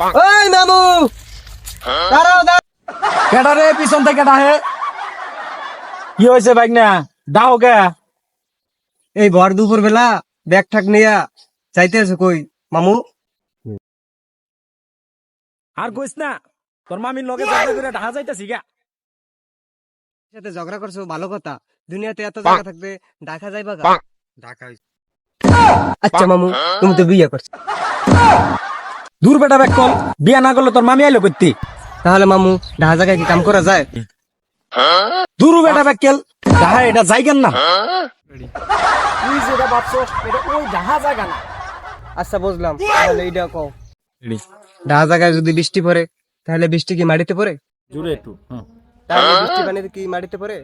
ওই মামু। দাঁড়াও দাঁড়াও। কেডা রে পিছন থেকে ডাহে কি হয়েছে বাইক না দাও কে? এই ভর দুপুর বেলা ব্যাগ ঠাক নিয়া চাইতে আছো কই? মামু? আর কইস না তোর মামির লগে ঝগড়া করে ঢাকা যাইতাছি গা। সাথে ঝগড়া করছ ভালো কথা। দুনিয়াতে এত জায়গা থাকবে ঢাকা যাইবা গা ঢাকা আচ্ছা মামু তুমি তো বিয়ে করছ। দূর বেটা ব্যাক কল বিয়া না করলে তোর মামি আইলো করতি তাহলে মামু ঢাকা জায়গায় কি কাম করা যায়? দূর বেটা ব্যাক কেল ঢাকা এটা জায়গার না। তুই যেটা ভাবছস এটা ওই ঢাকা জায়গা না। আচ্ছা বুঝলাম। তাহলে এইটা কও। ঢাকা জায়গায় যদি বৃষ্টি পড়ে তাহলে বৃষ্টি কি মাটিতে পড়ে? জুড়ে একটু তাহলে বৃষ্টি পানিতে কি মাটিতে পড়ে?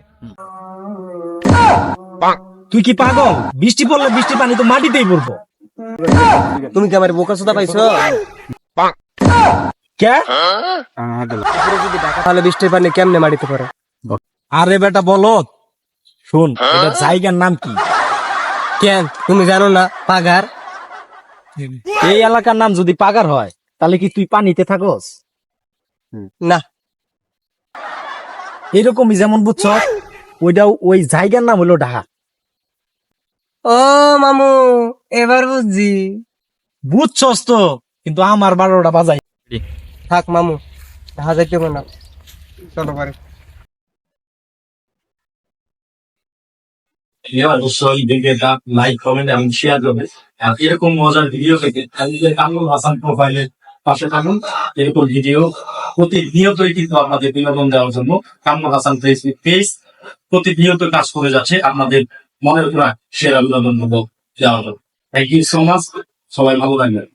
তুই কি পাগল? বৃষ্টি পড়লে বৃষ্টি পানি তো মাটিতেই পড়ব। তুমি কি আমার বোকা সোদা পাইছো? তাহলে বৃষ্টির পানি কেমনে মাটিতে পড়ে আরে বেটা বলত শুন এটা জায়গার নাম কি? কেন? তুমি জানো না পাগার? এই এলাকার নাম যদি পাগার হয় তাহলে কি তুই পানিতে থাকস? না। এরকমই যেমন বুঝছ ওইটাও ওই জায়গার নাম হলো ঢাকা। ও মামু এবার বুঝছি। বুঝছস তো কিন্তু আমার বারোটা বাজাই। থাক মামু যাইতে হবে না চলো পারে। অবশ্যই দেখে লাইক কমেন্ট এবং শেয়ার করবে। আর এরকম মজার ভিডিও পেতে আমাদের কামরুল হাসান প্রোফাইলের পাশে থাকুন। এরকম ভিডিও প্রতিনিয়তই কিন্তু আপনাদের বিনোদন দেওয়ার জন্য কামরুল হাসান ফেসবুক পেজ প্রতিনিয়ত কাজ করে যাচ্ছে। আপনাদের মনের পুরা সেরা বিনোদন দেওয়ার জন্য থ্যাংক ইউ সো মাচ সবাই ভালো থাকবেন